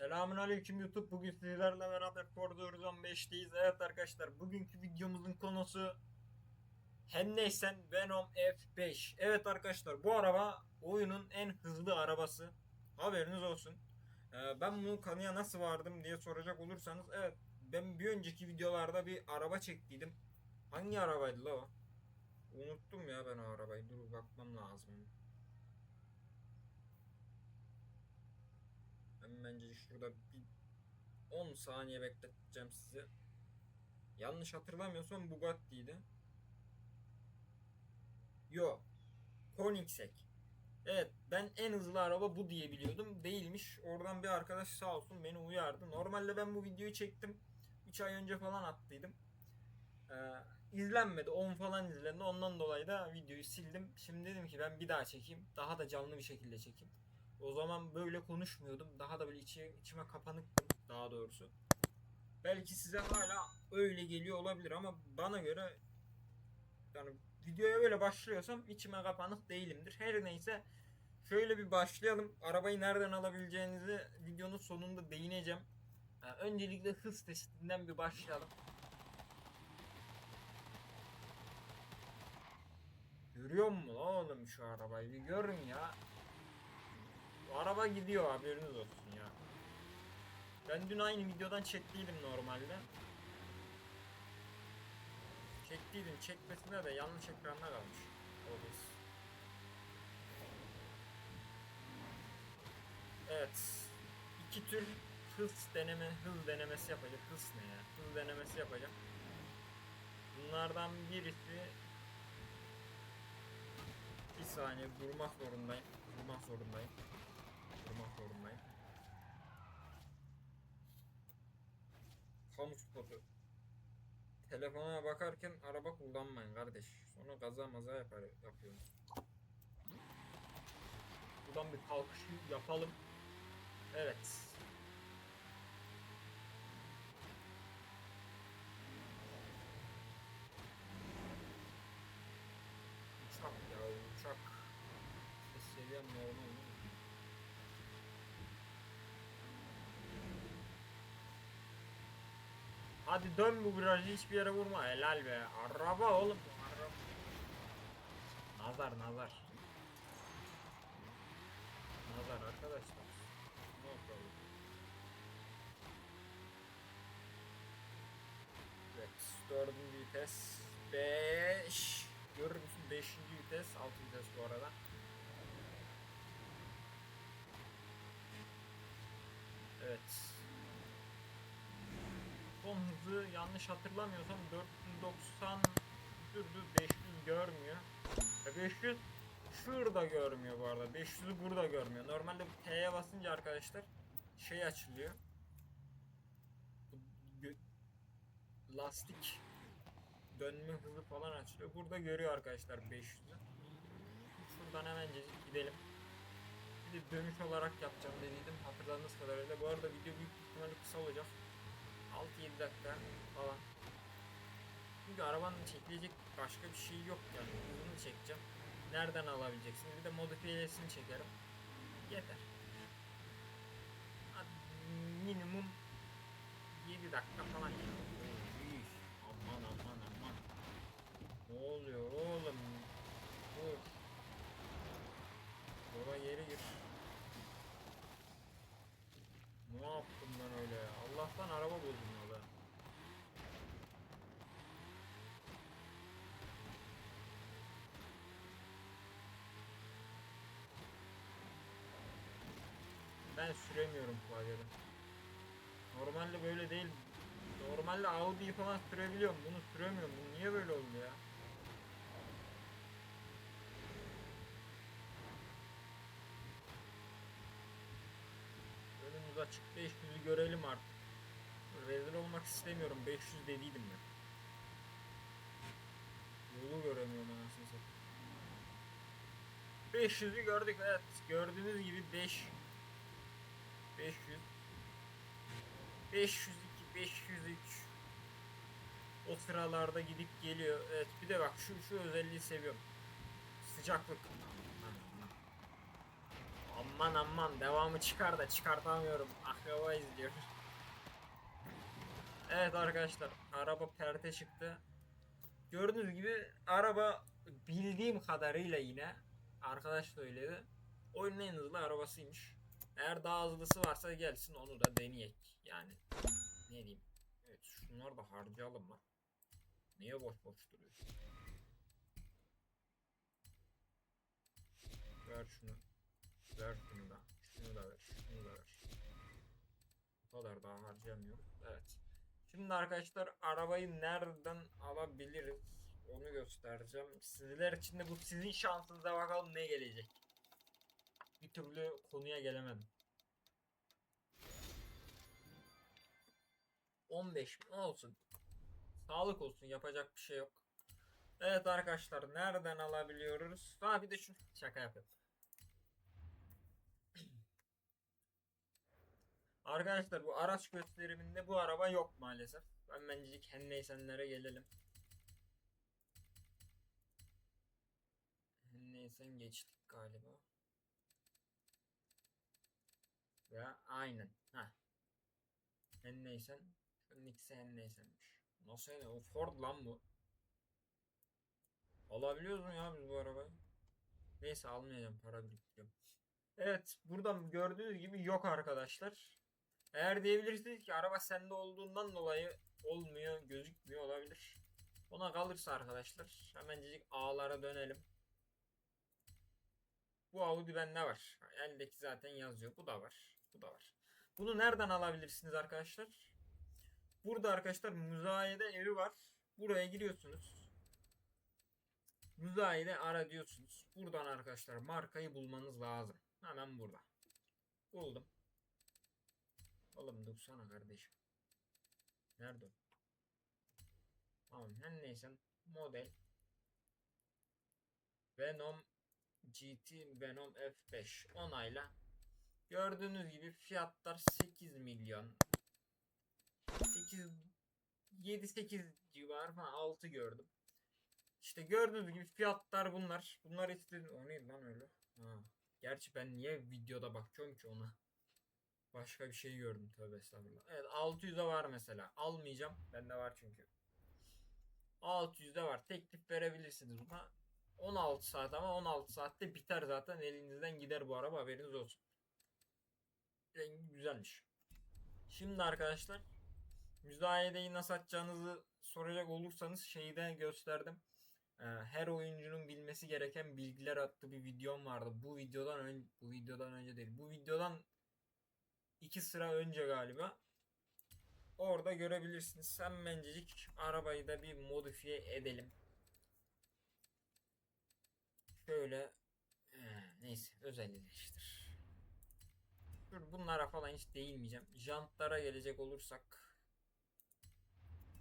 Selamun Aleyküm YouTube. Bugün sizlerle beraber Forza Horizon 5'teyiz. Evet arkadaşlar bugünkü videomuzun konusu her neysen Venom F5. Evet arkadaşlar bu araba oyunun en hızlı arabası. Haberiniz olsun. Ee, ben bu kanıya nasıl vardım diye soracak olursanız evet ben bir önceki videolarda bir araba çektiydim. Hangi arabaydı la o? Unuttum ya ben o arabayı. Dur bakmam lazım. Ben bence şurada bir 10 saniye bekleteceğim sizi. Yanlış hatırlamıyorsam Bugatti'ydi. Yo. Koenigsegg. Evet ben en hızlı araba bu diye biliyordum. Değilmiş. Oradan bir arkadaş sağ olsun beni uyardı. Normalde ben bu videoyu çektim. 3 ay önce falan attıydım. Ee, izlenmedi. 10 falan izlendi. Ondan dolayı da videoyu sildim. Şimdi dedim ki ben bir daha çekeyim. Daha da canlı bir şekilde çekeyim. O zaman böyle konuşmuyordum. Daha da böyle içi, içime kapanıktım daha doğrusu. Belki size hala öyle geliyor olabilir ama bana göre yani videoya böyle başlıyorsam içime kapanık değilimdir. Her neyse şöyle bir başlayalım. Arabayı nereden alabileceğinizi videonun sonunda değineceğim. Ha, öncelikle hız testinden bir başlayalım. Görüyor musun oğlum şu arabayı? Bir görün ya. Araba gidiyor haberiniz olsun ya. Ben dün aynı videodan çektiydim normalde. Çektiydim çekmesinde de yanlış ekranda kalmış. OBS. Evet. İki tür hız deneme, hız denemesi yapacak. Hız ne ya? Hız denemesi yapacak. Bunlardan birisi bir saniye durmak zorundayım. Durmak zorundayım. Zorundayım. Kamu spotu. Telefona bakarken araba kullanmayın kardeş. Sonra kaza maza yapar, yapıyoruz. Buradan bir kalkış yapalım. Evet. Hadi dön bu virajı hiçbir yere vurma helal be. Araba oğlum araba. Nazar nazar. Nazar arkadaşlar. No problem. Evet dördüncü vites. Beş. Görür müsün? Beşinci vites. Altı vites bu arada. Evet. Son hızı yanlış hatırlamıyorsam 490 sürdü 500 görmüyor. E 500 şurada görmüyor bu arada. 500'ü burada görmüyor. Normalde T'ye basınca arkadaşlar şey açılıyor. Lastik dönme hızı falan açılıyor. Burada görüyor arkadaşlar 500'ü. Şuradan hemencecik gidelim. Bir de dönüş olarak yapacağım dediydim hatırladığınız kadarıyla. Bu arada video büyük ihtimalle kısa olacak. 6-7 dakika falan. Çünkü arabanın çekilecek başka bir şey yok yani. Hızını çekeceğim. Nereden alabileceksin? Bir de modifiyesini çekerim. Yeter. Minimum 7 dakika falan ya. Üf, Aman aman aman. Ne oluyor oğlum? Dur. Bora yeri gir. Ne yaptım ben öyle ya? Allah'tan araba bozulmadı. Ben süremiyorum klavyede. Normalde böyle değil. Normalde Audi'yi falan sürebiliyorum. Bunu süremiyorum. Bu niye böyle oldu ya? Önümüz açık 500'ü görelim artık. Rezil olmak istemiyorum. 500 dediydim ben. Yolu göremiyorum anasını satayım. 500'ü gördük evet. Gördüğünüz gibi 5 500 502 503 o sıralarda gidip geliyor. Evet bir de bak şu şu özelliği seviyorum. Sıcaklık. Aman aman devamı çıkar da çıkartamıyorum. Akraba izliyor. Evet arkadaşlar araba perte çıktı. Gördüğünüz gibi araba bildiğim kadarıyla yine arkadaş söyledi. Oyunun en hızlı arabasıymış. Eğer daha hızlısı varsa gelsin onu da deneyek. Yani ne diyeyim. Evet şunları da harcayalım lan. Niye boş boş duruyor? Ver şunu. Ver şunu da. Şunu da ver. Şunu da ver. Bu kadar daha harcayamıyorum. Evet. Şimdi arkadaşlar arabayı nereden alabiliriz? Onu göstereceğim. Sizler için de bu sizin şansınıza bakalım ne gelecek. Bir türlü konuya gelemedim. 15 mi olsun. Sağlık olsun yapacak bir şey yok. Evet arkadaşlar nereden alabiliyoruz? Ha bir de şu şaka yapıyorum. Arkadaşlar bu araç gösteriminde bu araba yok maalesef. Ben bencecik Henneysenlere gelelim. Henneysen geçtik galiba. Ya aynen. Ha. Henneysen. İkisi Henneysen'miş. Nasıl yani? O Ford lan bu. Alabiliyoruz mu ya biz bu arabayı? Neyse almayacağım para biriktiriyorum. Evet buradan gördüğünüz gibi yok arkadaşlar. Eğer diyebilirsiniz ki araba sende olduğundan dolayı olmuyor, gözükmüyor olabilir. Ona kalırsa arkadaşlar hemencik ağlara dönelim. Bu Audi bende var. Eldeki zaten yazıyor. Bu da var. Bu da var. Bunu nereden alabilirsiniz arkadaşlar? Burada arkadaşlar müzayede evi var. Buraya giriyorsunuz. Müzayede ara diyorsunuz. Buradan arkadaşlar markayı bulmanız lazım. Hemen burada. Buldum. Oğlum dursana kardeşim. Nerede? Tamam her neyse model Venom GT Venom F5 onayla. Gördüğünüz gibi fiyatlar 8 milyon. 8 7 8 civarı falan 6 gördüm. İşte gördüğünüz gibi fiyatlar bunlar. Bunlar istedim. O neydi lan öyle? Ha. Gerçi ben niye videoda bakıyorum ki ona? Başka bir şey gördüm tövbe estağfurullah. Evet 600'e var mesela. Almayacağım. Bende var çünkü. 600'de var. Teklif verebilirsiniz buna. 16 saat ama 16 saatte biter zaten. Elinizden gider bu araba haberiniz olsun. Rengi güzelmiş. Şimdi arkadaşlar müzayedeyi nasıl açacağınızı soracak olursanız şeyi de gösterdim. Ee, Her oyuncunun bilmesi gereken bilgiler adlı bir videom vardı. Bu videodan ön bu videodan önce değil. Bu videodan iki sıra önce galiba. Orada görebilirsiniz. Hemencecik arabayı da bir modifiye edelim. Şöyle ee, neyse özelleştir. Dur bunlara falan hiç değinmeyeceğim. Jantlara gelecek olursak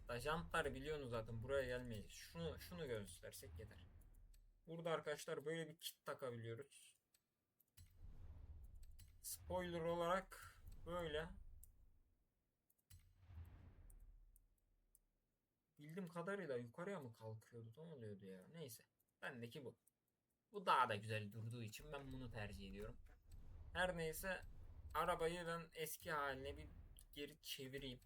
da jantlar biliyorsunuz zaten buraya gelmeyeceğiz. Şunu şunu göstersek yeter. Burada arkadaşlar böyle bir kit takabiliyoruz. Spoiler olarak böyle bildiğim kadarıyla yukarıya mı kalkıyordu ne oluyordu ya neyse bendeki bu bu daha da güzel durduğu için ben bunu tercih ediyorum her neyse arabayı ben eski haline bir geri çevireyim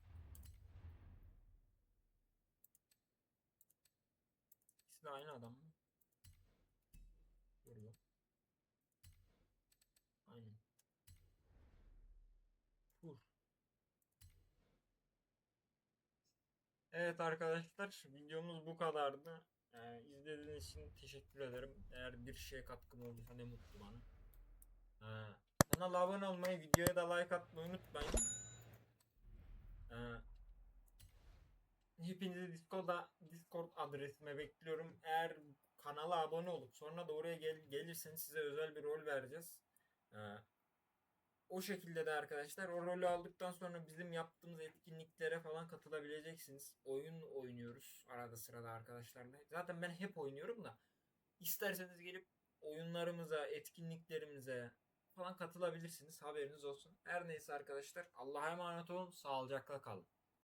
İkisi de aynı adam mı? Lan. Aynen. Kur. Evet arkadaşlar videomuz bu kadardı. Ee, izlediğiniz için teşekkür ederim. Eğer bir şeye katkım olduysa ne mutlu bana. Ee, kanala abone olmayı, videoya da like atmayı unutmayın. Ee, hepinizi Discord'a Discord adresime bekliyorum. Eğer kanala abone olup sonra da oraya gel, gelirseniz size özel bir rol vereceğiz. Ee, o şekilde de arkadaşlar o rolü aldıktan sonra bizim yaptığımız etkinliklere falan katılabileceksiniz. Oyun oynuyoruz arada sırada arkadaşlarla. Zaten ben hep oynuyorum da isterseniz gelip oyunlarımıza, etkinliklerimize falan katılabilirsiniz. Haberiniz olsun. Her neyse arkadaşlar Allah'a emanet olun. Sağlıcakla kalın.